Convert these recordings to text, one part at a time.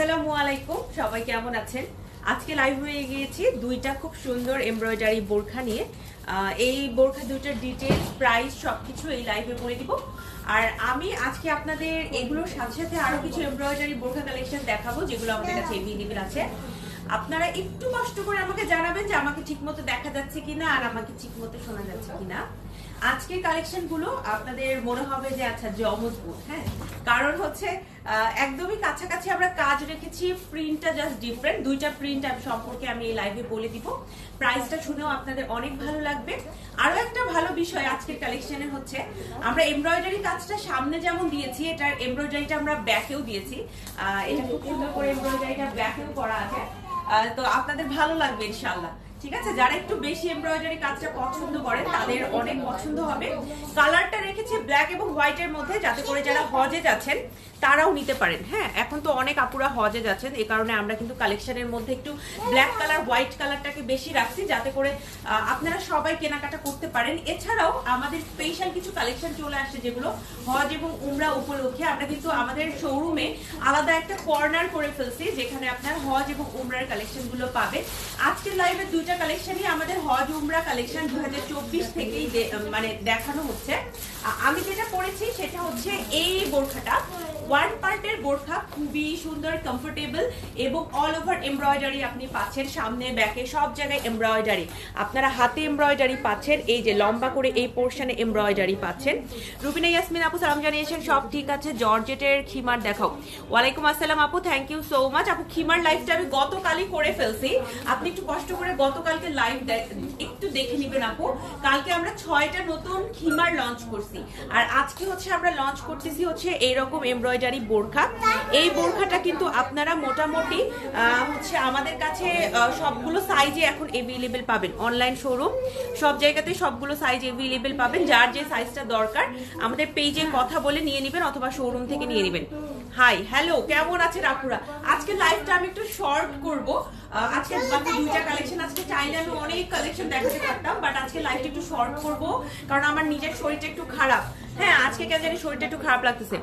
আসসালামু আলাইকুম, সবাই কেমন আছেন? আজকে লাইভ হয়ে গিয়েছি দুইটা খুব সুন্দর এমব্রয়ডারি বোরখা নিয়ে। এই বোরখা দুইটার ডিটেলস প্রাইস সবকিছু এই লাইভে বলে দিব। আর আমি আজকে আপনাদের এগুলোর সাথে সাথে আরও কিছু এমব্রয়ডারি বোরখা কালেকশন দেখাবো, যেগুলো আমাদের কাছে এভেলেবেল আছে। আপনারা একটু কষ্ট করে আমাকে জানাবেন যে আমাকে ঠিকমতো দেখা যাচ্ছে কিনা আর আমাকে ঠিকমতো শোনা যাচ্ছে কিনা। আজকের কালেকশনগুলো আপনাদের মনে হবে যে আচ্ছা জমজপুর হ্যাঁ? কারণ হচ্ছে একদমই কাছাকাছি আমরা কাজ রেখেছি প্রিন্টটা জাস্ট ডিফারেন্ট দুইটা প্রিন্ট সম্পর্কে আমি এই লাইভে বলে দিব। প্রাইসটা শুনেও আপনাদের অনেক ভালো লাগবে। আরও একটা ভালো বিষয় আজকের কালেকশনে হচ্ছে, আমরা এমব্রয়ডারি কাজটা সামনে যেমন দিয়েছি, এটার এমব্রয়ডারিটা আমরা ব্যাকেও দিয়েছি। এটা খুব সুন্দর করে এমব্রয়ডারিটা ব্যাকেও করা আছে। তো আপনাদের ভালো লাগবে ইনশাল্লাহ ঠিক আছে? যারা একটু বেশি এমব্রয়ডারি কাজটা পছন্দ করেন, তাদের অনেক পছন্দ হবে। কালারটা রেখেছি ব্ল্যাক এবং হোয়াইটের মধ্যে, যাতে করে যারা হজে যাচ্ছেন তারাও নিতে পারেন। হ্যাঁ এখন তো অনেক আপুরা হজে যাচ্ছেন এই কারণে আমরা কিন্তু কালেকশনের মধ্যে একটু ব্ল্যাক কালার হোয়াইট কালারটাকে বেশি রাখছি যাতে করে আপনারা সবাই কেনাকাটা করতে পারেন। এছাড়াও আমাদের স্পেশাল কিছু কালেকশন চলে আসছে যেগুলো হজ এবং উমরা উপলক্ষে। আমরা কিন্তু আমাদের শোরুমে আলাদা একটা কর্নার করে ফেলছি, যেখানে আপনার হজ এবং উমরার কালেকশনগুলো পাবেন। আজকের লাইভে দুইটা কালেকশনই আমাদের হজ, উমরা কালেকশন দু হাজার চব্বিশ থেকেই মানে দেখানো হচ্ছে। আমি যেটা পরেছি সেটা হচ্ছে এই বোরখাটা। ওয়ান পার্টের বোরখা খুবই সুন্দর কমফোর্টেবল এবং অল ওভার এমব্রয়ডারি আপনি পাচ্ছেন। সামনে, ব্যাকে সব জায়গায় এমব্রয়ডারি আপনারা হাতে এমব্রয়ডারি পাচ্ছেন, এই যে লম্বা করে এই পোর্শনে এমব্রয়ডারি পাচ্ছেন। রুবিনা ইয়াসমিন আপু, সালাম জানিয়েছেন, সব ঠিক আছে, জর্জেটের খিমার দেখাও ওয়ালাইকুম আসসালাম আপু থ্যাংক ইউ সো মাচ আপু, খিমার লাইভটা আমি গতকালই করে ফেলছি। আপনি একটু কষ্ট করে গতকালকে লাইভ একটু দেখে নিবেন আপু। কালকে আমরা ছয়টা নতুন খিমার লঞ্চ করছি। আর আজকে হচ্ছে আমরা লঞ্চ করতেছি হচ্ছে এইরকম এমব্রয়ডারি বোরখা। এই বোরখাটা কিন্তু আপনারা মোটামুটি হচ্ছে আমাদের কাছে সবগুলো সাইজে এখন এভেলেবেল পাবেন। অনলাইন শোরুম সব জায়গাতে সবগুলো সাইজ এভেলেবেল পাবেন, যার যে সাইজটা দরকার। আমাদের পেজে কথা বলে নিয়ে নেবেন অথবা শোরুম থেকে নিয়ে নেবেন। হাই হ্যালো কেমন আছেন আপুরা? আজকে লাইভটা আমি একটু শর্ট করব। আজকে বাকি দুইটা কালেকশন আজকে চাইলে আমি অনেক কালেকশন দেখাতে পারতাম বাট আজকে লাইভটা একটু শর্ট করব, কারণ আমার নিজের শরীরটা একটু খারাপ। হ্যাঁ আজকে কেন জানি শরীরটা একটু খারাপ লাগতেছে।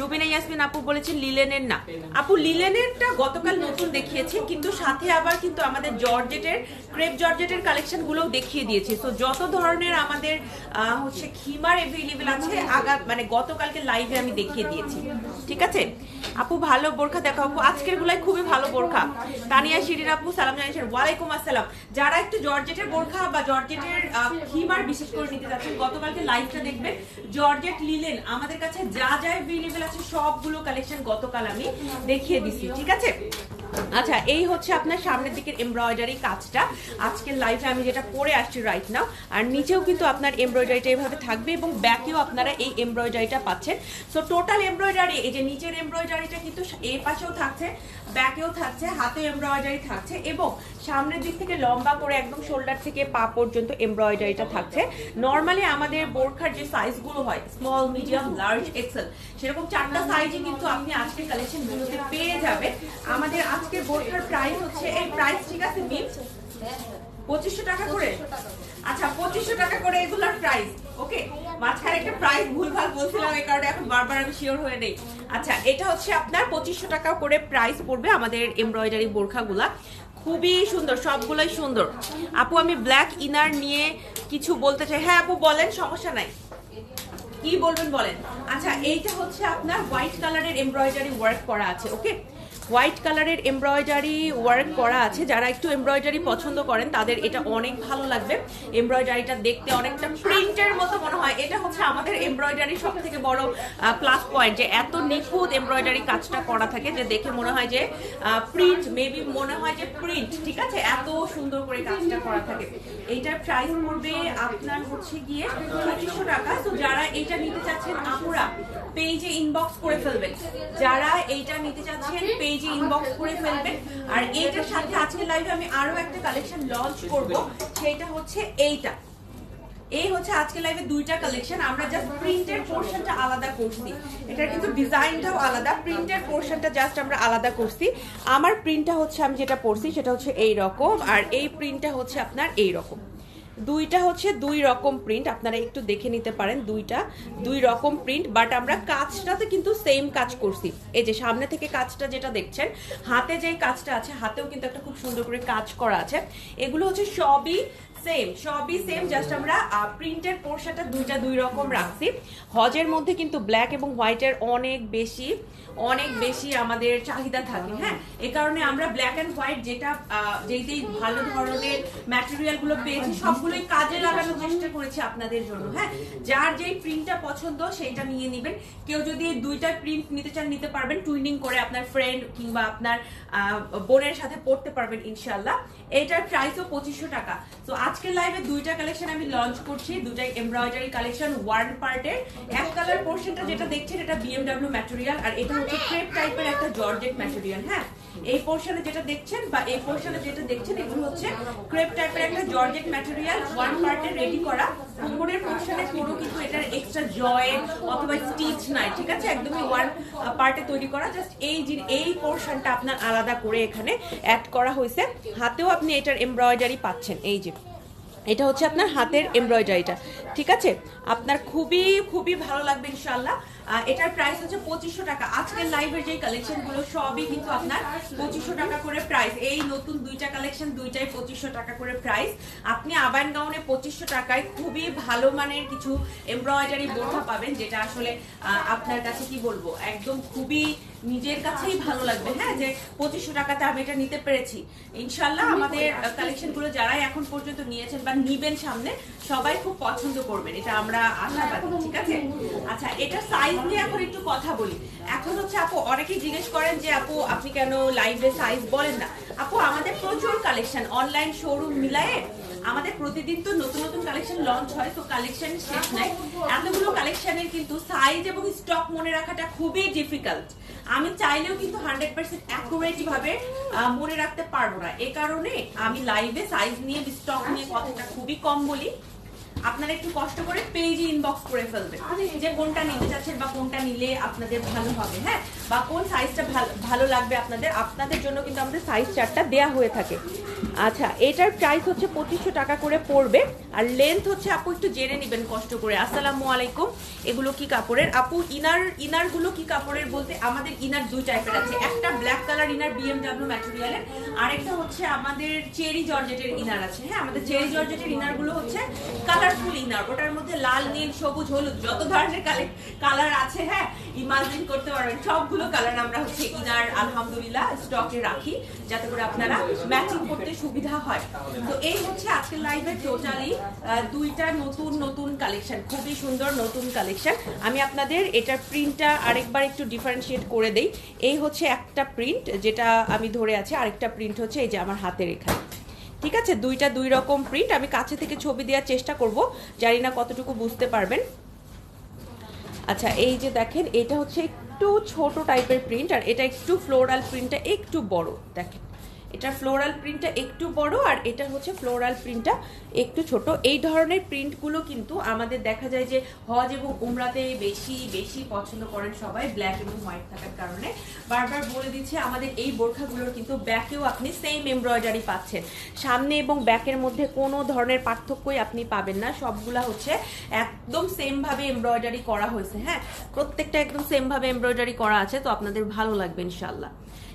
রুবিনা ইয়াসমিন আপু বলেছেন লিলেনের না। আপু, লিলেনেরটা গতকাল নতুন দেখিয়েছি, কিন্তু সাথে আবার কিন্তু আমাদের জর্জেটের ক্রেপ জর্জেটের কালেকশন গুলোও দেখিয়ে দিয়েছি। তো যত ধরনের আমাদের হচ্ছে খিমার এভেলেবেল আছে, আগা মানে গতকালকে লাইভে আমি দেখিয়ে দিয়েছি। ঠিক আছে? আপু, ভালো বোরখা দেখো আপু। আজকের গুলাই খুবই ভালো বোরখা। তানিয়া শিরিন আপু, সালাম জানিয়েছেন ওয়ালাইকুম আসসালাম। যারা একটু জর্জেটের বোরখা বা জর্জেটের খিমার বিশেষ করে নিতে যাচ্ছেন, গতকালকে লাইভটা দেখবেন। জর্জেট, লিলেন, আমাদের কাছে যা যা অ্যাভেলেবেল আছে, সবগুলো কালেকশন গতকাল আমি দেখিয়ে দিছি। ঠিক আছে? আচ্ছা এই হচ্ছে আপনার সামনের দিকের এমব্রয়ডারি কাজটা। আজকের লাইফে আমি যেটা পরে আসছি রাইট নাও আর নিচেও কিন্তু আপনার এমব্রয়ডারিটা এভাবে থাকবে এবং ব্যাকেও আপনারা এই এমব্রয়ডারিটা পাচ্ছেন। সো টোটাল এমব্রয়ডারি এই যে নিচের এমব্রয়ডারিটা কিন্তু এ পাশেও থাকছে ব্যাকেও থাকছে হাতে এমব্রয়ডারি থাকছে এবং সামনের দিক থেকে লম্বা করে একদম শোল্ডার থেকে পা পর্যন্ত এমব্রয়ডারিটা থাকছে। নর্মালি আমাদের বোরখার যে সাইজগুলো হয় স্মল মিডিয়াম লার্জ এক্সেল সেরকম চারটা সাইজে কিন্তু আপনি আজকের কালেকশন গুলোতে পেয়ে যাবেন। আমাদের আজকের বোরখার প্রাইস হচ্ছে, এই প্রাইস ঠিক আছে পঁচিশশো টাকা করে? আচ্ছা পঁচিশশো টাকা করে এগুলার প্রাইস ওকে মাঝখানে একটা প্রাইস ভুলভাল বলছিলাম, এই কারণে এখন বারবার আমি শিওর হয়ে নেই। আচ্ছা এটা হচ্ছে আপনার পঁচিশশো টাকা করে প্রাইস পড়বে আমাদের এমব্রয়ডারি বোরখাগুলা। খুবই সুন্দর, সবগুলোই সুন্দর। আপু, আমি ব্ল্যাক ইনার নিয়ে কিছু বলতে চাই। হ্যাঁ আপু, বলেন, সমস্যা নাই। কি বলবেন বলেন? আচ্ছা এইটা হচ্ছে আপনার হোয়াইট কালারের এমব্রয়ডারি ওয়ার্ক করা আছে ওকে হোয়াইট কালারের এমব্রয়ডারি ওয়ার্ক করা আছে। যারা একটু এমব্রয়ডারি পছন্দ করেন, তাদের এটা অনেক ভালো লাগবে। এমব্রয়ডারিটা দেখতে অনেকটা প্রিন্টের মতো মনে হয়। এটা হচ্ছে আমাদের এমব্রয়ডারি সব থেকে বড় প্লাস পয়েন্ট যে এত নিখুঁত এমব্রয়ডারি কাজটা করা থাকে যে দেখে মনে হয় যে প্রিন্ট মেবি মনে হয় যে প্রিন্ট ঠিক আছে? এত সুন্দর করে কাজটা করা থাকে। এইটার প্রাইস পড়বে আপনার হচ্ছে গিয়ে পঁচিশশো টাকা। তো যারা এইটা নিতে চাচ্ছেন আপুরা পেজে ইনবক্স করে ফেলবেন। যারা এইটা নিতে চাচ্ছেন পেজে ইনবক্স করে ফেলবেন আর এইটার সাথে আজকে লাইভে আমি আরও একটা কালেকশন লঞ্চ করব সেটা হচ্ছে এইটা। এই হচ্ছে আজকে লাইভে দুইটা কালেকশন আমরা জাস্ট প্রিন্টের পোর্শনটা আলাদা করছি। এটার কিন্তু ডিজাইনটাও আলাদা প্রিন্টের পোর্শনটা জাস্ট আমরা আলাদা করছি। আমার প্রিন্টটা হচ্ছে আমি যেটা পরছি, সেটা হচ্ছে এই রকম আর এই প্রিন্টটা হচ্ছে আপনার এই রকম দুইটা হচ্ছে দুই রকম প্রিন্ট আপনারা একটু দেখে নিতে পারেন দুইটা, দুই রকম প্রিন্ট বাট আমরা কাজটাতে কিন্তু সেম কাজ করছি। এই যে সামনে থেকে কাজটা যেটা দেখছেন, হাতে যে কাজটা আছে, হাতেও কিন্তু একটা খুব সুন্দর করে কাজ করা আছে। এগুলো হচ্ছে সবই সেম সবই সেম জাস্ট আমরা প্রিন্টের পোর্শনটা দুইটা দুই রকম রাখছি। হজের মধ্যে কিন্তু ব্ল্যাক এবং হোয়াইটের অনেক বেশি। অনেক বেশি আমাদের চাহিদা থাকে হ্যাঁ? এ কারণে আমরা ব্ল্যাক অ্যান্ড হোয়াইট যেটা যেইতেই ভালো ধরনের ম্যাটেরিয়ালগুলো পেয়েছি, সবগুলোই কাজে লাগানোর চেষ্টা করেছি আপনাদের জন্য হ্যাঁ? যার যেই প্রিন্টটা পছন্দ সেইটা নিয়ে নেবেন। কেউ যদি দুইটা প্রিন্ট নিতে চান, নিতে পারবেন টুইনিং করে আপনার ফ্রেন্ড কিংবা আপনার বোনের সাথে পড়তে পারবেন ইনশাল্লাহ এটার প্রাইসও পঁচিশশো টাকা। তো আজকের লাইভে দুইটা কালেকশন আমি লঞ্চ করছি দুটাই এমব্রয়ডারি কালেকশন ওয়ান পার্টের এক কালার পোর্শনটা যেটা দেখছেন, এটা বিএমডাব্লিউ ম্যাটেরিয়াল আর এটা ক্রেপ টাইপের একটা জর্জেট ম্যাটেরিয়াল হ্যাঁ? এই পোর্শনে যেটা দেখছেন বা এই পোর্শনে যেটা দেখছেন, এগুলো হচ্ছে ক্রেপ টাইপের একটা জর্জেট ম্যাটেরিয়াল ওয়ান পার্টে রেডি করা। উপরের পোর্শনে কোনো কিন্তু এটার এক্সট্রা জয়েন্ট অথবা স্টিচ নাই, ঠিক আছে? একদমই ওয়ান পার্টে তৈরি করা। জাস্ট এই এই পোর্শনটা আপনার আলাদা করে এখানে অ্যাড করা হয়েছে। হাতেও আপনি এটার এমব্রয়ডারি পাচ্ছেন, এই যে। এটা হচ্ছে আপনার হাতের এমব্রয়ডারিটা, ঠিক আছে? আপনার খুবই খুবই ভালো লাগবে ইনশাল্লাহ এটার প্রাইস হচ্ছে পঁচিশশো টাকা। আজকের লাইভের যে কালেকশনগুলো, সবই কিন্তু আপনার পঁচিশশো টাকা করে প্রাইস এই নতুন দুইটা কালেকশন দুইটাই পঁচিশশো টাকা করে প্রাইস আপনি আবান গাউনে পঁচিশশো টাকায় খুবই ভালো মানের কিছু এমব্রয়ডারি বোরখা পাবেন, যেটা আসলে আপনার কাছে কি বলব? একদম খুবই নিজের কাছেই ভালো লাগবে। হ্যাঁ যে পঁচিশশো টাকাতে আমি এটা নিতে পেরেছি। ইনশাল্লাহ আমাদের কালেকশনগুলো যারাই এখন পর্যন্ত নিয়েছেন বা নিবেন সামনে সবাই খুব পছন্দ করবেন এটা আমরা আশাবাদী ঠিক আছে? আচ্ছা এটা সাইজ নিয়ে এখন একটু কথা বলি। এখন হচ্ছে আপু অনেকেই জিজ্ঞেস করেন যে আপু আপনি কেন লাইভে সাইজ বলেন না? আপু আমাদের প্রচুর কালেকশন অনলাইন শোরুম মিলায়ে আমাদের প্রতিদিন তো নতুন নতুন কালেকশন লঞ্চ হয় তো কালেকশন শেষ নাই। এতগুলো কালেকশনের কিন্তু সাইজ এবং স্টক মনে রাখাটা খুবই ডিফিকাল্ট আমি চাইলেও কিন্তু হান্ড্রেড পার্সেন্ট অ্যাকুরেট ভাবে মনে রাখতে পারব না। এ কারণে আমি লাইভে সাইজ নিয়ে স্টক নিয়ে কথাটা খুবই কম বলি। আপনারা একটু কষ্ট করে পেজে ইনবক্স করে ফেলবেন যে কোনটা নিতে চাচ্ছেন বা কোনটা নিলে আপনাদের ভালো হবে হ্যাঁ? বা কোন সাইজটা ভালো লাগবে আপনাদের আপনাদের জন্য কিন্তু আমাদের সাইজ চারটা দেয়া হয়ে থাকে। আচ্ছা এটার প্রাইস হচ্ছে পঁচিশশো টাকা করে পড়বে আর লেন্থ হচ্ছে আপু একটু জেনে নেবেন কষ্ট করে। আসসালামু আলাইকুম। এগুলো কি কাপড়ের? আপু ইনার ইনারগুলো কি কাপড়ের বলতে? আমাদের ইনার দুই টাইপের আছে। একটা ব্ল্যাক কালার ইনার বিএমডাব্লিউ ম্যাটেরিয়ালের আরেকটা হচ্ছে আমাদের চেরি জর্জেটের ইনার আছে হ্যাঁ? আমাদের চেরি জর্জেটের ইনারগুলো হচ্ছে কালারফুল ইনার ওটার মধ্যে লাল, নীল, সবুজ, হলুদ, যত ধরনের কালার আছে হ্যাঁ ইমাজিন করতে পারবেন। সবগুলো কালার আমরা হচ্ছে ইনার, আলহামদুলিল্লাহ স্টকে রাখি, যাতে করে আপনারা ম্যাচিং করতে সুবিধা হয়। তো এই হচ্ছে আজকের টোটালি দুইটা নতুন নতুন কালেকশন খুবই সুন্দর নতুন কালেকশন আমি আপনাদের এটার প্রিন্টটা আরেকবার একটু ডিফারেন্সিয়েট করে দেই। এই হচ্ছে একটা প্রিন্ট যেটা আমি ধরে আছি, আরেকটা প্রিন্ট হচ্ছে এই যে আমার হাতের এখানে। ঠিক আছে? দুইটা দুই রকম প্রিন্ট আমি কাছে থেকে ছবি দেওয়ার চেষ্টা করব। জানি না কতটুকু বুঝতে পারবেন। আচ্ছা এই যে দেখেন, এটা হচ্ছে একটু ছোট টাইপের প্রিন্ট আর এটা একটু ফ্লোরাল প্রিন্টটা একটু বড়। দেখেন। এটা ফ্লোরাল প্রিন্টটা একটু বড় আর এটা হচ্ছে ফ্লোরাল প্রিন্টটা একটু ছোট। এই ধরনের প্রিন্টগুলো কিন্তু আমাদের দেখা যায় যে হজ এবং উমরাতে বেশি বেশি পছন্দ করেন সবাই ব্ল্যাক এবং হোয়াইট থাকার কারণে। বারবার বলে দিচ্ছে, আমাদের এই বোরখাগুলোর কিন্তু ব্যাকেও আপনি সেম এমব্রয়ডারি পাচ্ছেন। সামনে এবং ব্যাকের মধ্যে কোনো ধরনের পার্থক্যই আপনি পাবেন না। সবগুলা হচ্ছে একদম সেমভাবে এমব্রয়ডারি করা হয়েছে হ্যাঁ? প্রত্যেকটা একদম সেম ভাবে এমব্রয়ডারি করা আছে, তো আপনাদের ভালো লাগবে ইনশাল্লাহ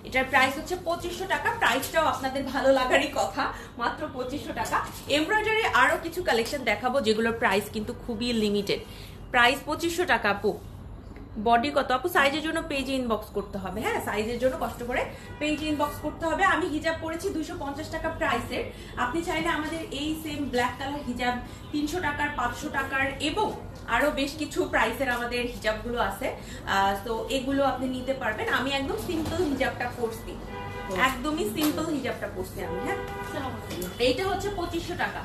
এটার প্রাইস হচ্ছে পঁচিশশো টাকা। প্রাইসটাও আপনাদের ভালো লাগারই কথা। মাত্র পঁচিশশো টাকা। এমব্রয়ডারি আরও কিছু কালেকশন দেখাবো যেগুলোর প্রাইস কিন্তু খুবই লিমিটেড প্রাইস পঁচিশশো টাকা, আপু। বডি কত? আপু সাইজের জন্য পেজে ইনবক্স করতে হবে। হ্যাঁ সাইজের জন্য কষ্ট করে পেজে ইনবক্স করতে হবে। আমি হিজাব পরেছি দুশো পঞ্চাশ টাকা প্রাইসের আপনি চাইলে আমাদের এই সেম ব্ল্যাক কালার হিজাব তিনশো টাকার, পাঁচশো টাকার এবং আরও বেশ কিছু প্রাইসের আমাদের হিজাবগুলো আছে তো এগুলো আপনি নিতে পারবেন। আমি একদম সিম্পল হিজাবটা করছি একদমই সিম্পল হিজাবটা পরছি আমি হ্যাঁ? এইটা হচ্ছে পঁচিশশো টাকা।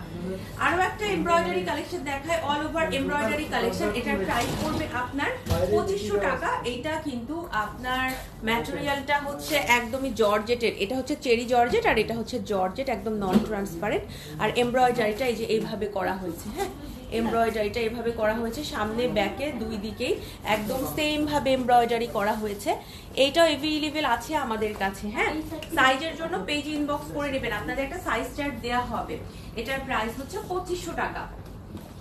আরও একটা এমব্রয়ডারি কালেকশন দেখায় অল ওভার এমব্রয়ডারি কালেকশন এটার প্রাইস পড়বে আপনার পঁচিশশো টাকা। এটা কিন্তু আপনার ম্যাটেরিয়ালটা হচ্ছে একদমই জর্জেটের। এটা হচ্ছে চেরি জর্জেট আর এটা হচ্ছে জর্জেট একদম নন ট্রান্সপারেন্ট আর এমব্রয়ডারিটা এই যে এইভাবে করা হয়েছে হ্যাঁ? এমব্রয়ডারিটা এভাবে করা হয়েছে। সামনে, ব্যাকে, দুই দিকেই একদম সেম ভাবে এমব্রয়ডারি করা হয়েছে। এইটাও এভেলেবেল আছে আমাদের কাছে হ্যাঁ? সাইজের জন্য পেজ ইনবক্স করে নেবেন। আপনাদের একটা সাইজ চার্ট দেওয়া হবে। এটার প্রাইস হচ্ছে পঁচিশশো টাকা।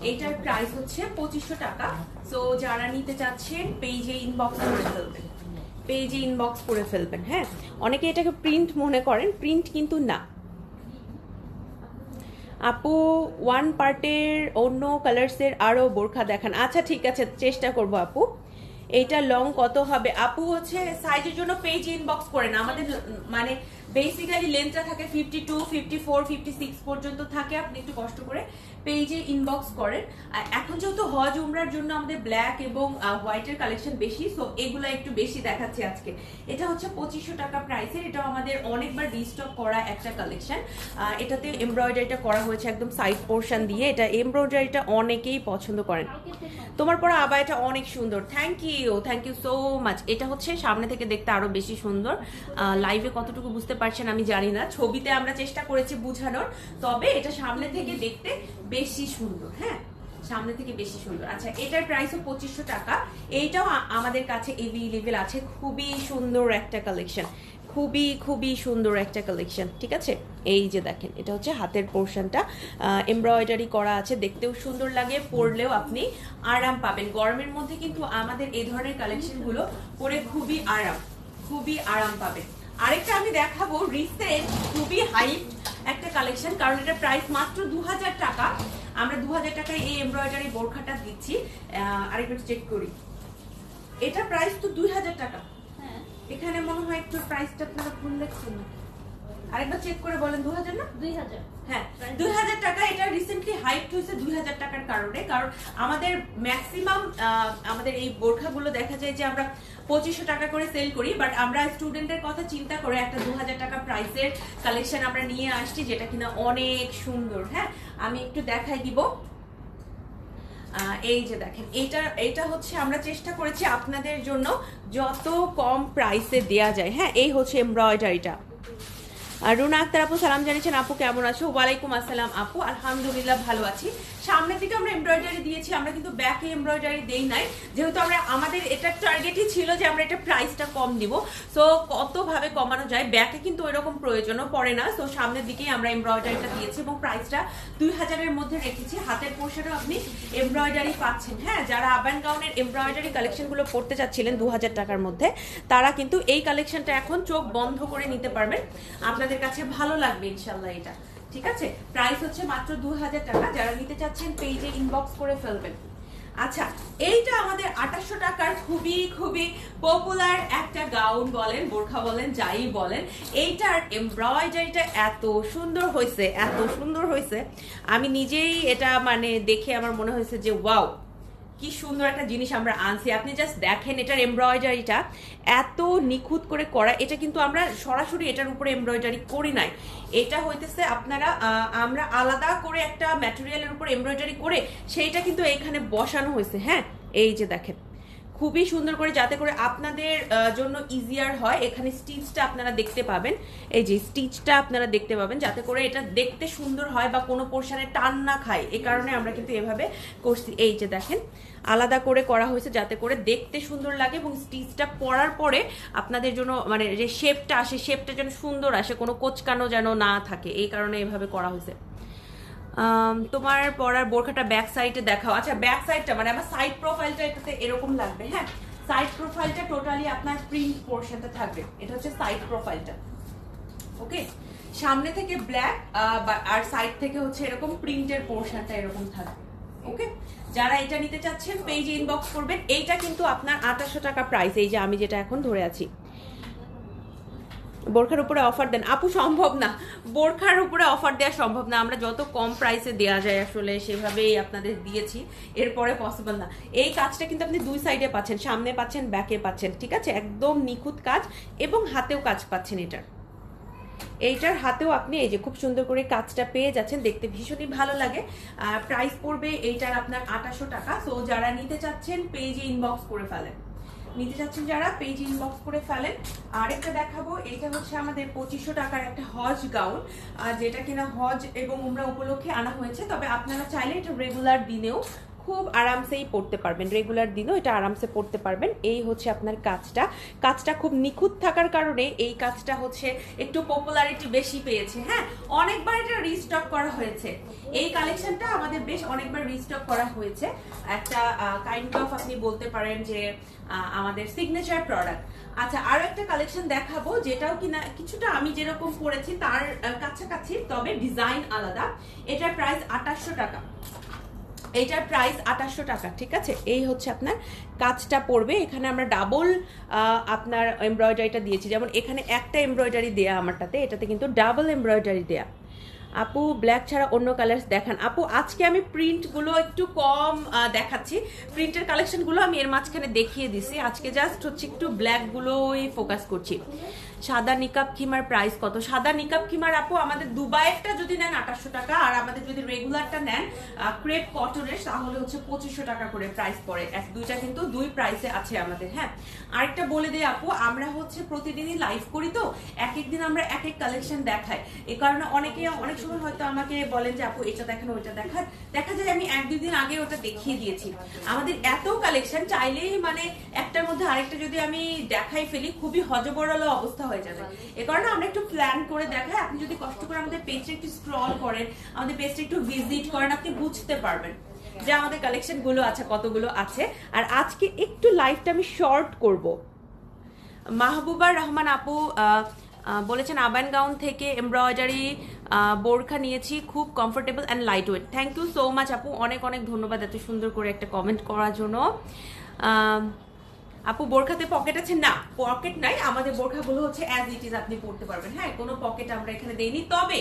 এটার প্রাইস হচ্ছে পঁচিশশো টাকা। সো যারা নিতে চাচ্ছেন পেজে ইনবক্স করে ফেলবেন। পেজে ইনবক্স করে ফেলবেন হ্যাঁ? অনেকে এটাকে প্রিন্ট মনে করেন। প্রিন্ট কিন্তু না। আপু ওয়ান পার্টের অন্য কালার্সের আরও বোরখা দেখান। আচ্ছা ঠিক আছে, চেষ্টা করব আপু। এইটা লং কত হবে? আপু হচ্ছে সাইজের জন্য পেজ ইনবক্স করেন আমাদের মানে বেসিক্যালি লেন্থটা থাকে fifty two fifty four fifty six পর্যন্ত থাকে। আপনি একটু কষ্ট করে পেজে ইনবক্স করেন। আর এখন যেহেতু হজ উমরার জন্য আমাদের ব্ল্যাক এবং হোয়াইটের কালেকশন বেশি সো এগুলো একটু বেশি দেখাচ্ছি আজকে। এটা হচ্ছে পঁচিশশো টাকা প্রাইসের এটা আমাদের অনেকবার রিস্টক করা একটা কালেকশন এটাতে এমব্রয়ডারিটা করা হয়েছে একদম সাইড পোর্শন দিয়ে। এটা এমব্রয়ডারিটা অনেকেই পছন্দ করেন। তোমার পরে আবার এটা অনেক সুন্দর। Thank you thank you so much এটা হচ্ছে সামনে থেকে দেখতে আরও বেশি সুন্দর। লাইভে কতটুকু বুঝতে পারছেন আমি জানি না। ছবিতে আমরা চেষ্টা করেছি বুঝানোর তবে এটা সামনে থেকে দেখতে বেশি সুন্দর হ্যাঁ? সামনে থেকে বেশি সুন্দর। আচ্ছা এটার প্রাইসও পঁচিশশো টাকা। এইটাও আমাদের কাছে এভেলেবেল আছে। খুবই সুন্দর একটা কালেকশন খুবই খুবই সুন্দর একটা কালেকশন ঠিক আছে? এই যে দেখেন, এটা হচ্ছে হাতের পোর্শনটা এমব্রয়ডারি করা আছে। দেখতেও সুন্দর লাগে, পরলেও আপনি আরাম পাবেন। গরমের মধ্যে কিন্তু আমাদের এই ধরনের কালেকশনগুলো পরে খুবই আরাম খুবই আরাম পাবেন। আরেকটা আমি দেখাবো রিসেন্ট খুবই হাই একটা কালেকশন কারণ এটা প্রাইস মাত্র দু হাজার টাকা। আমরা দু হাজার টাকায় এই এমব্রয়ডারি বোরখাটা দিচ্ছি। আরেকবার চেক করি। এটা প্রাইস তো দুই হাজার টাকা। হ্যাঁ। এখানে মনে হয় একটু প্রাইসটা আপনারা ভুল দেখছেন আরেকবার চেক করে বলেন দু হাজার না? দুই হাজার হ্যাঁ দুই হাজার টাকা এটা রিসেন্টলি হাজার টাকার কারণে। কারণ আমাদের ম্যাক্সিমাম আমাদের এই দেখা যায় যে আমরা পঁচিশশো টাকা করে সেল করি বাট আমরা কথা চিন্তা করে একটা দু হাজার টাকা প্রাইসের কালেকশন আমরা নিয়ে আসছি যেটা কিনা অনেক সুন্দর। হ্যাঁ আমি একটু দেখাই দিব। এই যে দেখেন এটা এটা হচ্ছে আমরা চেষ্টা করেছি আপনাদের জন্য যত কম প্রাইসে দেয়া যায়। হ্যাঁ এই হচ্ছে এমব্রয়ডারিটা আর রুনা আক্তার আপু, সালাম জানিয়েছেন, আপু কেমন আছো? ওয়ালাইকুম আসসালাম, আপু। আলহামদুলিল্লাহ ভালো আছি। সামনের দিকে আমরা এমব্রয়ডারি দিয়েছি, আমরা কিন্তু ব্যাকে এমব্রয়ডারি দেই নাই। যেহেতু আমরা, আমাদের এটা টার্গেটই ছিল যে আমরা এটা প্রাইসটা কম দিব সো কতভাবে কমানো যায় ব্যাকে কিন্তু ওইরকম প্রয়োজনও পড়ে না। সো সামনের দিকেই আমরা এমব্রয়ডারিটা দিয়েছি এবং প্রাইসটা দুই হাজারের মধ্যে রেখেছি। হাতের পোর্শনেও আপনি এমব্রয়ডারি পাচ্ছেন। হ্যাঁ যারা আবান গাউনের এমব্রয়ডারি কালেকশনগুলো পড়তে চাচ্ছিলেন দু হাজার টাকার মধ্যে, তারা কিন্তু এই কালেকশনটা এখন চোখ বন্ধ করে নিতে পারবেন। আপনাদের কাছে ভালো লাগবে ইনশাল্লাহ এটা। ঠিক আছে? প্রাইস হচ্ছে মাত্র দু হাজার টাকা। যারা নিতে চাচ্ছেন পেজে ইনবক্স করে ফেলবেন। আচ্ছা এইটা আমাদের আঠাশশো টাকার খুবই খুবই পপুলার একটা গাউন বলেন, বোরখা বলেন, যাই বলেন। এইটার এমব্রয়ডারিটা এত সুন্দর হয়েছে, এত সুন্দর হয়েছে। আমি নিজেই এটা মানে দেখে আমার মনে হয়েছে যে ওয়াও কি সুন্দর একটা জিনিস আমরা আনছি। আপনি জাস্ট দেখেন এটার এমব্রয়ডারিটা এত নিখুঁত করে করা, এটা কিন্তু আমরা সরাসরি এটার উপরে এমব্রয়ডারি করি নাই। এটা হইতেছে আপনারা আমরা আলাদা করে একটা ম্যাটেরিয়ালের উপর এমব্রয়ডারি করে সেইটা কিন্তু এখানে বসানো হয়েছে হ্যাঁ? এই যে দেখেন। খুবই সুন্দর করে যাতে করে আপনাদের জন্য ইজিয়ার হয়। এখানে স্টিচটা আপনারা দেখতে পাবেন। এই যে স্টিচটা আপনারা দেখতে পাবেন, যাতে করে এটা দেখতে সুন্দর হয় বা কোনো পোর্শনে টান না খায়। এই কারণে আমরা কিন্তু এভাবে করছি। এই যে দেখেন আলাদা করে করা হয়েছে যাতে করে দেখতে সুন্দর লাগে এবং স্টিচটা পরার পরে আপনাদের জন্য মানে যে শেপটা আসে, শেপটা যেন সুন্দর আসে, কোনো কোচকানো যেন না থাকে। এই কারণে এভাবে করা হয়েছে। তোমার পরার বোরখাটা ব্যাক সাইডে দেখাও। আচ্ছা ব্যাক সাইডটা মানে আমার সাইড প্রোফাইলটা এটাতে এরকম লাগবে হ্যাঁ? সাইড প্রোফাইলটা টোটালি আপনার প্রিন্ট পোর্শনটা থাকবে। এটা হচ্ছে সাইড প্রোফাইলটা ওকে সামনে থেকে ব্ল্যাক আর সাইড থেকে হচ্ছে এরকম প্রিন্টের পোর্শনটা এরকম থাকবে। ওকে? যারা এটা নিতে চাচ্ছেন পেজে ইনবক্স করবেন। এইটা কিন্তু আপনার আঠাশশো টাকা প্রাইস এই যে আমি যেটা এখন ধরে আছি। বোরখার উপরে অফার দেন। আপু, সম্ভব না। বোরখার উপরে অফার দেওয়া সম্ভব না। আমরা যত কম প্রাইসে দেওয়া যায় আসলে, সেভাবেই আপনাদের দিয়েছি। এরপরে পসিবল না। এই কাজটা কিন্তু আপনি দুই সাইডে পাচ্ছেন। সামনে পাচ্ছেন ব্যাকে পাচ্ছেন। ঠিক আছে? একদম নিখুঁত কাজ এবং হাতেও কাজ পাচ্ছেন এটার। এইটার হাতেও আপনি এই যে খুব সুন্দর করে কাজটা পেয়ে যাচ্ছেন, দেখতে ভীষণই ভালো লাগে। আর প্রাইস পড়বে এইটার আপনার আঠাশো টাকা। সো যারা নিতে চাচ্ছেন পেজে ইনবক্স করে ফেলেন। নিতে চাচ্ছেন যারা পেজ ইনবক্স করে ফেলেন। আরেকটা দেখাবো, এটা হচ্ছে আমাদের পঁচিশশো টাকার একটা হজ গাউন। যেটা কিনা হজ এবং উমরা উপলক্ষে আনা হয়েছে। তবে আপনারা চাইলে এটা রেগুলার দিনেও খুব আরামসেই পড়তে পারবেন রেগুলার দিনও এটা আরামসে পড়তে পারবেন। এই হচ্ছে আপনার কাজটা। কাজটা খুব নিখুঁত থাকার কারণে এই কাজটা হচ্ছে একটু পপুলারিটি বেশি পেয়েছে হ্যাঁ? অনেকবার এটা রিস্টক করা হয়েছে। এই কালেকশনটা আমাদের বেশ অনেকবার রিস্টক করা হয়েছে। একটা কাইন্ড অফ আপনি বলতে পারেন যে আমাদের সিগনেচার প্রোডাক্ট আচ্ছা আরও একটা কালেকশন দেখাবো, যেটাও কিনা কিছুটা আমি যেরকম পড়েছি তার কাছাকাছি, তবে ডিজাইন আলাদা। এটার প্রাইস আঠাশশো টাকা। এইটার প্রাইস আঠাশশো টাকা, ঠিক আছে? এই হচ্ছে আপনার কাজটা পড়বে। এখানে আমরা ডাবল আপনার এমব্রয়ডারিটা দিয়েছি। যেমন এখানে একটা এমব্রয়ডারি দেয়া আমারটাতে, এটাতে কিন্তু ডাবল এমব্রয়ডারি দেয়া। আপু ব্ল্যাক ছাড়া অন্য কালার্স দেখান। আপু, আজকে আমি প্রিন্টগুলো একটু কম দেখাচ্ছি। প্রিন্টের কালেকশনগুলো আমি এর মাঝখানে দেখিয়ে দিছি। আজকে জাস্ট হচ্ছে একটু ব্ল্যাকগুলোই ফোকাস করছি। সাদা নিকাপ খিমার প্রাইস কত? সাদা নিকাপ খিমার আপু, আমাদের দুবাইয়েরটা যদি নেন আঠাশশো টাকা, আর আমাদের যদি রেগুলারটা নেন ক্রেপ কটনের তাহলে হচ্ছে পঁচিশশো টাকা করে প্রাইস পড়ে। এক, দুইটা কিন্তু দুই প্রাইসে আছে আমাদের হ্যাঁ? আরেকটা বলে দেই আপু, আমরা হচ্ছে প্রতিদিনই লাইভ করি তো, এক এক দিন আমরা এক এক কালেকশন দেখাই। এই কারণে অনেকে, অনেক সময় হয়তো আমাকে বলেন যে আপু, এটা দেখেন, ওইটা দেখান। দেখা যায় আমি এক, দুই দিন আগে ওটা দেখিয়ে দিয়েছি। আমাদের এত কালেকশন চাইলেই মানে একটার মধ্যে আরেকটা যদি আমি দেখাই ফেলি, খুবই হজবরল অবস্থা হয়ে যাবে। এ কারণে আমরা একটু প্ল্যান করে দেখাই। আপনি যদি কষ্ট করে আমাদের পেজটা একটু স্ক্রল করেন, আমাদের পেজটা একটু ভিজিট করেন, আপনি বুঝতে পারবেন যে আমাদের কালেকশনগুলো আছে, কতগুলো আছে। আর আজকে একটু লাইফটা আমি শর্ট করব। মাহবুবা রহমান আপু বলেছেন আবান গাউন থেকে এমব্রয়ডারি বোরখা নিয়েছি, খুব comfortable and light weight thank you so much আপু। অনেক অনেক ধন্যবাদ এত সুন্দর করে একটা কমেন্ট করার জন্য। আপু, বোরখাতে পকেট আছে? না পকেট নাই। আমাদের বোরখাগুলো হচ্ছে অ্যাজ ইট ইজ আপনি পড়তে পারবেন। হ্যাঁ কোনো পকেট আমরা এখানে দেইনি। তবে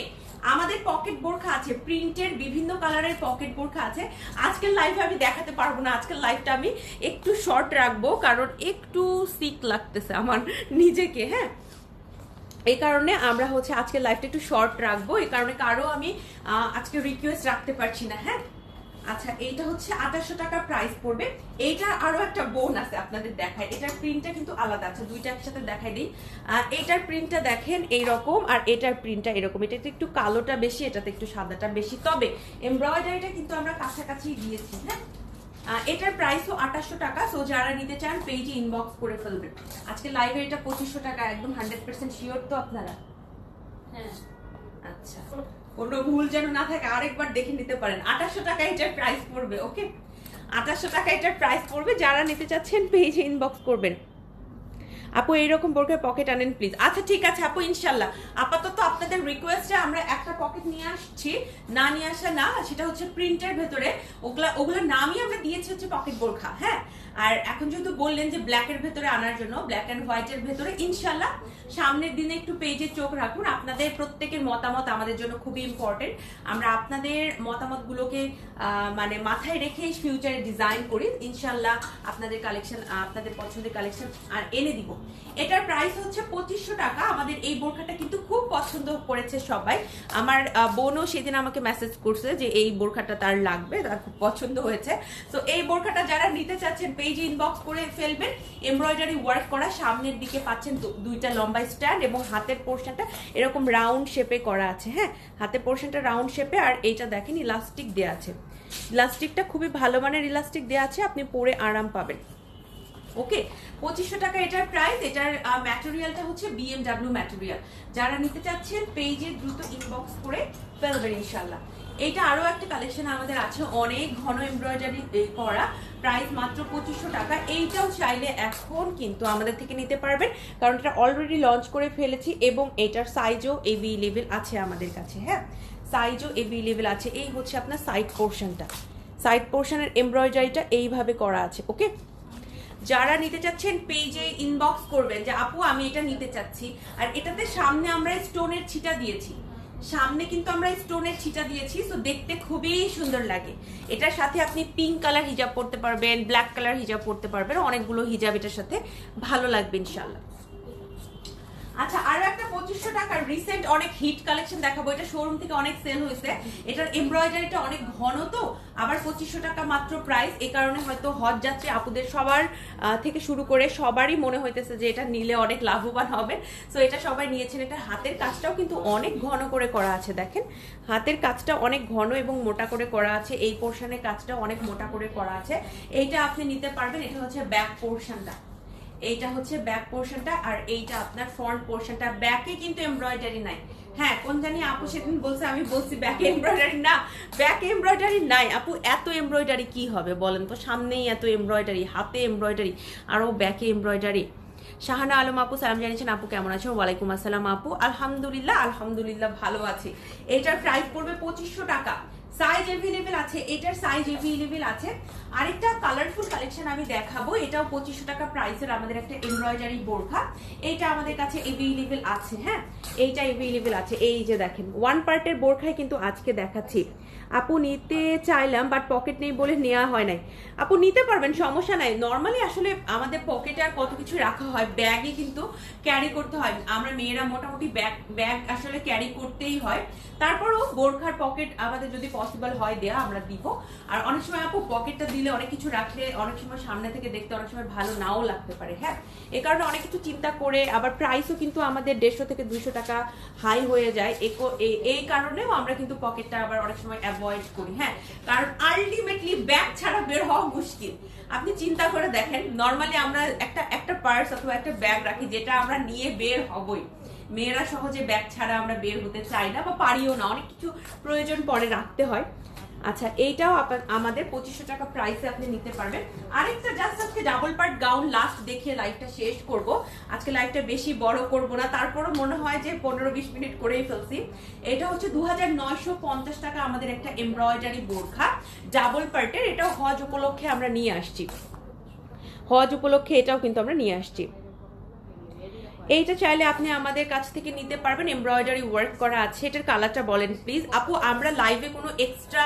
আমাদের পকেট বোরখা আছে প্রিন্টের বিভিন্ন কালারের পকেট বোরখা আছে। আজকের লাইভে আমি দেখাতে পারব না। আজকের লাইভটা আমি একটু শর্ট রাখব, কারণ একটু সিক লাগতেছে আমার নিজেকে হ্যাঁ? এই কারণে আমরা হচ্ছে আজকের লাইভটা একটু শর্ট রাখব। এই কারণে কারও আমি আজকে রিকোয়েস্ট রাখতে পারছি না হ্যাঁ? আচ্ছা এইটা হচ্ছে আঠাশশো টাকা প্রাইস পড়বে। এইটা আরও একটা বোন আছে আপনাদের দেখায়। এটার প্রিন্টটা কিন্তু আলাদা আছে দুইটা একসাথে দেখাই দিই। এটার প্রিন্টটা দেখেন এইরকম আর এটার প্রিন্টটা এরকম। এটাতে একটু কালোটা বেশি এটাতে একটু সাদাটা বেশি। তবে এমব্রয়ডারিটা কিন্তু আমরা কাছাকাছি দিয়েছি হ্যাঁ? এটার প্রাইসও আঠাশশো টাকা সো যারা নিতে চান পেজে ইনবক্স করে ফেলবেন। আজকে লাইভে এটা পঁচিশশো টাকা একদম হান্ড্রেড পার্সেন্ট শিওর তো আপনারা? হ্যাঁ। আচ্ছা। কোনো ভুল যেন না থাকে, আরেকবার দেখে নিতে পারেন। আঠাশশো টাকা এটার প্রাইস পড়বে ওকে আঠাশশো টাকা এটার প্রাইস পড়বে, যারা নিতে চাচ্ছেন পেজে ইনবক্স করবেন। আপু, এইরকম বোরকার পকেট আনেন প্লিজ আচ্ছা ঠিক আছে, আপু, ইনশাল্লাহ। আপাতত আপনাদের রিকোয়েস্টে আমরা একটা পকেট নিয়ে আসছি, না নিয়ে আসা না, সেটা হচ্ছে প্রিন্টের ভেতরে। ওগুলা, ওগুলোর নামই আমরা দিয়েছি হচ্ছে পকেট বোরখা হ্যাঁ? আর এখন যেহেতু বললেন যে ব্ল্যাকের ভেতরে আনার জন্য ব্ল্যাক অ্যান্ড হোয়াইটের ভেতরে, ইনশাল্লাহ সামনের দিনে একটু পেজে চোখ রাখুন। আপনাদের প্রত্যেকের মতামত আমাদের জন্য খুবই ইম্পর্টেন্ট আমরা আপনাদের মতামতগুলোকে মানে মাথায় রেখে ফিউচারে ডিজাইন করি। ইনশাল্লাহ আপনাদের কালেকশন আপনাদের পছন্দের কালেকশন আর এনে দিব। এটার প্রাইস হচ্ছে পঁচিশশো টাকা। আমাদের এই বোরখাটা কিন্তু খুব পছন্দ করেছে সবাই। আমার বোনও সেদিন আমাকে মেসেজ করছে যে এই বোরখাটা তার লাগবে, তার খুব পছন্দ হয়েছে। তো এই বোরখাটা যারা নিতে চাচ্ছেন পেজে ইনবক্স করে ফেলবেন। এমব্রয়ডারি ওয়ার্ক করা, সামনের দিকে পাচ্ছেন দুইটা লম্বা স্ট্যান্ড এবং হাতের পোর্শনটা এরকম রাউন্ড শেপে করা আছে হ্যাঁ? হাতের পোর্শনটা রাউন্ড শেপে আর এইটা দেখেন ইলাস্টিক দেওয়া আছে। ইলাস্টিকটা খুবই ভালো মানের ইলাস্টিক দেওয়া আছে, আপনি পরে আরাম পাবেন। ওকে? পঁচিশশো টাকা এটার প্রাইস এটার ম্যাটেরিয়ালটা হচ্ছে বিএমডাব্লিউ ম্যাটেরিয়াল যারা নিতে চাচ্ছেন পেজে দ্রুত ইনবক্স করে ফেলবেন ইনশাল্লাহ এইটা আরও একটা কালেকশন আমাদের আছে, অনেক ঘন এমব্রয়ডারি করা। প্রাইস মাত্র পঁচিশশো টাকা। এইটাও চাইলে এখন কিন্তু আমাদের থেকে নিতে পারবেন, কারণ এটা অলরেডি লঞ্চ করে ফেলেছি এবং এটার সাইজও এভেলেবেল আছে আমাদের কাছে হ্যাঁ? সাইজও এভেলেবেল আছে। এই হচ্ছে আপনার সাইড পোর্শনটা সাইড পোর্শনের এমব্রয়ডারিটা এইভাবে করা আছে ওকে যারা নিতে চাচ্ছেন পেজে ইনবক্স করবেন যে, আপু, আমি এটা নিতে চাচ্ছি। আর এটাতে সামনে আমরা স্টোনের ছিটা দিয়েছি। সামনে কিন্তু আমরা স্টোনের ছিটা দিয়েছি তো দেখতে খুবই সুন্দর লাগে। এটার সাথে আপনি পিঙ্ক কালার হিজাব পরতে পারবেন ব্ল্যাক কালার হিজাব পরতে পারবেন, অনেকগুলো হিজাব এটার সাথে ভালো লাগবে ইনশাল্লাহ আচ্ছা আরও একটা পঁচিশশো টাকার রিসেন্ট অনেক হিট কালেকশন দেখাবো। এটা শোরুম থেকে অনেক সেল হয়েছে। এটার এমব্রয়ডারিটা অনেক ঘন তো, আবার পঁচিশশো টাকা মাত্র প্রাইস এই কারণে হয়তো হজ যাত্রী আপুদের সবার থেকে শুরু করে সবারই মনে হইতেছে যে এটা নিলে অনেক লাভবান হবে। সো এটা সবাই নিয়েছেন। এটা হাতের কাজটাও কিন্তু অনেক ঘন করে করা আছে, দেখেন। হাতের কাজটা অনেক ঘন এবং মোটা করে করা আছে। এই পোর্শনের কাজটা অনেক মোটা করে করা আছে। এইটা আপনি নিতে পারবেন। এটা হচ্ছে ব্যাক পোর্শনটা এইটা হচ্ছে ব্যাক পোর্শনটা আর এইটা আপনার ফ্রন্ট পোর্শনটা ব্যাকে কিন্তু এমব্রয়ডারি নাই। হ্যাঁ কোন জানি আপু সেদিন বলছে, আমি বলছি ব্যাকে এমব্রয়ডারি না। ব্যাকে এমব্রয়ডারি নাই। আপু, এত এমব্রয়ডারি কি হবে বলেন তো? সামনেই এত এমব্রয়ডারি হাতে এমব্রয়ডারি আরও ব্যাকে এমব্রয়ডারি শাহানা আলম আপু, সালাম জানিয়েছেন, আপু কেমন আছো ওয়ালাইকুম আসসালাম আপু। আলহামদুলিল্লাহ আলহামদুলিল্লাহ ভালো আছি। এটার প্রাইস পড়বে পঁচিশশো টাকা। সাইজ এভেলেবেল আছে, এটার সাইজ এভেলেবেল আছে। আরেকটা কালারফুল কালেকশন আমি দেখাবো, এটাও পঁচিশশো টাকা প্রাইসের আমাদের একটা এমব্রয়ডারি বোরখা। এইটা আমাদের কাছে এভেলেবেল আছে হ্যাঁ? এইটা এভেলেবেল আছে। এই যে দেখেন ওয়ান পার্টের বোরখাই কিন্তু আজকে দেখাচ্ছি। আপু নিতে চাইলাম বাট পকেট নেই বলে নেওয়া হয় নাই। আপু নিতে পারবেন, সমস্যা নাই। নর্মালি আসলে আমাদের পকেটে আর কত কিছু রাখা হয় ব্যাগে কিন্তু ক্যারি করতে হয়। আমরা মেয়েরা মোটামুটি ব্যাগ ব্যাগ আসলে ক্যারি করতেই হয়। তারপরও বোরখার পকেট আমাদের যদি পসিবল হয় দেয়া, আমরা দিব। আর অনেক সময় আপু পকেটটা দিলে অনেক কিছু রাখলে অনেক সময় সামনে থেকে দেখতে অনেক সময় ভালো নাও লাগতে পারে হ্যাঁ? এ কারণে অনেক কিছু চিন্তা করে, আবার প্রাইসও কিন্তু আমাদের দেড়শো থেকে দুইশো টাকা হাই হয়ে যায়। এই কারণেও আমরা কিন্তু পকেটটা আবার অনেক সময় অ্যাভয়েড করি হ্যাঁ? কারণ আলটিমেটলি ব্যাগ ছাড়া বের হওয়া মুশকিল। আপনি চিন্তা করে দেখেন নর্মালি আমরা একটা একটা পার্স অথবা একটা ব্যাগ রাখি, যেটা আমরা নিয়ে বের হবই। মেয়েরা সহজে ব্যাগ ছাড়া আমরা বের হতে চাই না বা পারিও না। অনেক কিছু প্রয়োজন পরে রাখতে হয়। আচ্ছা এইটাও আমাদের পঁচিশশো টাকা প্রাইসে আপনি নিতে পারবেন। আরেকটা জাস্ট আজকে ডাবল পার্ট গাউন লাস্ট দেখিয়ে লাইভটা শেষ করব। আজকে লাইভটা বেশি বড় করব না। তারপরও মনে হয় যে পনেরো বিশ মিনিট করেই ফেলছি। এটা হচ্ছে দু হাজার নয়শো পঞ্চাশ টাকা আমাদের একটা এমব্রয়ডারি বোরখা। ডাবল পার্টের এটাও হজ উপলক্ষে আমরা নিয়ে আসছি। হজ উপলক্ষে এটাও কিন্তু আমরা নিয়ে আসছি। এইটা চাইলে আপনি আমাদের কাছ থেকে নিতে পারবেন এমব্রয়ডারি ওয়ার্ক করা আছে, এটার কালারটা বলেন প্লিজ আপু, আমরা লাইভে কোনো এক্সট্রা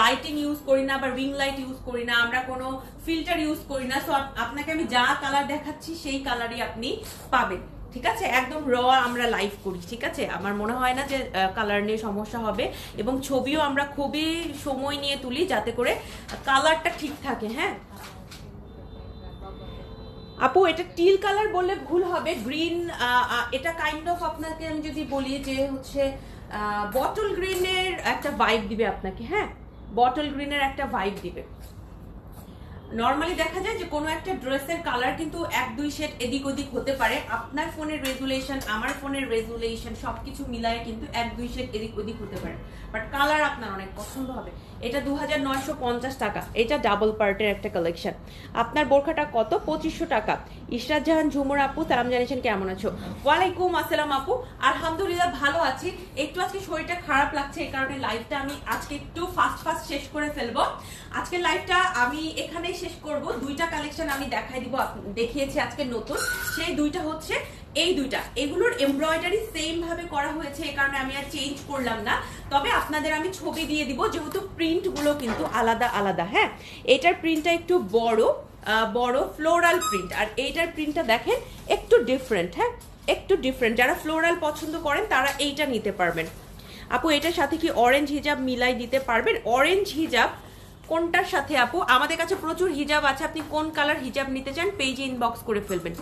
লাইটিং ইউজ করি না বা রিং লাইট ইউজ করি না, আমরা কোনো ফিল্টার ইউজ করি না। সো আপনাকে আমি যা কালার দেখাচ্ছি, সেই কালারই আপনি পাবেন। ঠিক আছে? একদম র আমরা লাইভ করি, ঠিক আছে? আমার মনে হয় না যে কালার নিয়ে সমস্যা হবে। এবং ছবিও আমরা খুবই সময় নিয়ে তুলি যাতে করে কালারটা ঠিক থাকে হ্যাঁ? আপু, এটা টিল কালার বললে ভুল হবে গ্রিন এটা কাইন্ড অফ আপনাকে আমি যদি বলি যে হচ্ছে বটল গ্রিনের একটা ভাইব দিবে আপনাকে হ্যাঁ? বটল গ্রিনের একটা ভাইব দিবে। নর্মালি দেখা যায় যে কোনো একটা ড্রেসের কালার কিন্তু এক, দুই শেড এদিক ওদিক হতে পারে। আপনার ফোনের রেজুলেশন আমার ফোনের রেজুলেশন সবকিছু মিলায় কিন্তু এক, দুই শেড এদিক ওদিক হতে পারে। বাট কালার আপনার অনেক পছন্দ হবে। এটা দুহাজার নয়শো পঞ্চাশ টাকা। এটা ডাবল পার্টের একটা কালেকশন আপনার বোরখাটা কত? পঁচিশশো টাকা। ইশরাত জাহান, ঝুমুর আপু, সালাম জানিয়েছেন, কেমন আছো? ওয়ালাইকুম আসসালাম আপু। আলহামদুলিল্লাহ, ভালো আছি। একটু আজকে শরীরটা খারাপ লাগছে, এই কারণে লাইভটা আমি আজকে একটু ফাস্ট ফাস্ট শেষ করে ফেলব। আজকে লাইভটা আমি এখানেই শেষ করব। দুইটা কালেকশন আমি দেখাই দিব, দেখিয়েছি আজকে নতুন। সেই দুইটা হচ্ছে এই দুইটা। এগুলোর এমব্রয়ডারি সেম ভাবে করা হয়েছে এই কারণে আমি আর চেঞ্জ করলাম না। তবে আপনাদের আমি ছবি দিয়ে দিব, যেহেতু প্রিন্টগুলো কিন্তু আলাদা আলাদা হ্যাঁ? এটার প্রিন্টটা একটু বড় বড় ফ্লোরাল প্রিন্ট আর এইটার প্রিন্টটা দেখেন, একটু ডিফারেন্ট হ্যাঁ? একটু ডিফারেন্ট যারা ফ্লোরাল পছন্দ করেন, তারা এইটা নিতে পারবেন। আপু, এটার সাথে কি অরেঞ্জ হিজাব মিলাই দিতে পারবেন? অরেঞ্জ হিজাব কোনটার সাথে আপু? আমাদের কাছে প্রচুর হিজাব আছে, আপনি কোন কালার হিজাব নিতে চান পেজে ইনবক্স করে ফেলবেন।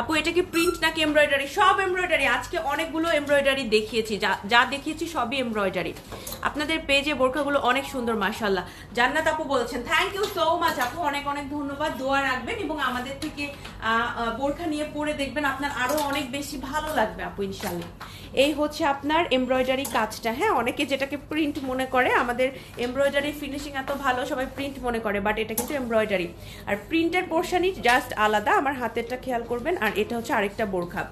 আপু, এটা কি প্রিন্ট নাকি এমব্রয়ডারি সব এমব্রয়ডারি আজকে অনেকগুলো এমব্রয়ডারি দেখিয়েছি। যা যা দেখিয়েছি সবই এমব্রয়ডারি আপনাদের পেজে বোরখাগুলো অনেক সুন্দর মাশাল্লাহ জান্নাত আপু বলছেন থ্যাংক ইউ সো মাচ আপু। অনেক অনেক ধন্যবাদ। দোয়া রাখবেন এবং আমাদের থেকে বোরখা নিয়ে পরে দেখবেন। আপনার আরও অনেক বেশি ভালো লাগবে আপু ইনশাল্লাহ এই হচ্ছে আপনার এমব্রয়ডারি কাজটা হ্যাঁ? অনেকে যেটাকে প্রিন্ট মনে করে, আমাদের এমব্রয়ডারি ফিনিশিং এত ভালো, সবাই প্রিন্ট মনে করে বাট এটা কিন্তু এমব্রয়ডারি আর প্রিন্টের পোর্শনই জাস্ট আলাদা। আমার হাতেরটা খেয়াল করবেন আর এটা হচ্ছে আরেকটা বোরখা।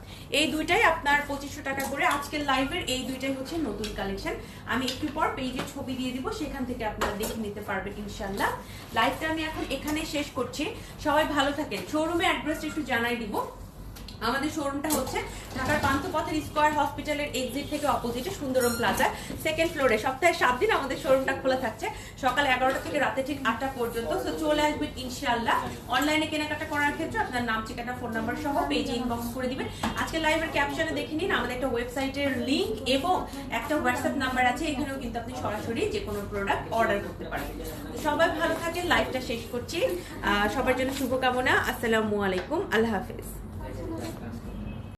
এই দুইটাই আপনার পঁচিশশো টাকা করে আজকের লাইভের এই দুইটাই হচ্ছে নতুন কালেকশন আমি একটু পর পেজে ছবি দিয়ে দিব, সেখান থেকে আপনারা দেখে নিতে পারবেন ইনশাল্লাহ লাইভটা আমি এখন এখানে শেষ করছি। সবাই ভালো থাকেন। শোরুমে অ্যাড্রেসটা একটু জানাই দিব। আমাদের শোরুমটা হচ্ছে ঢাকার পান্থপথের স্কয়ার হসপিটালের এক্সিট থেকে অপোজিটে সুন্দরম প্লাজা সেকেন্ড ফ্লোরে সপ্তাহে সাত দিন আমাদের শোরুমটা খোলা থাকছে। সকাল এগারোটা থেকে রাতে ঠিক আটটা পর্যন্ত। তো চলে আসবেন ইনশাআল্লাহ। অনলাইনে কেনাকাটা করার ক্ষেত্রে আপনার নাম, ঠিকানা ফোন নাম্বার সহ পেজে ইনবক্স করে দিবেন। আজকে লাইভের ক্যাপশনে দেখে নিন। আমাদের একটা ওয়েবসাইটের লিঙ্ক এবং একটা হোয়াটসঅ্যাপ নাম্বার আছে। এখানেও কিন্তু আপনি সরাসরি যে কোনো প্রোডাক্ট অর্ডার করতে পারেন। সবাই ভালো থাকেন। লাইভটা শেষ করছি। সবার জন্য শুভকামনা। আসসালামু আলাইকুম। আল্লাহ হাফেজ।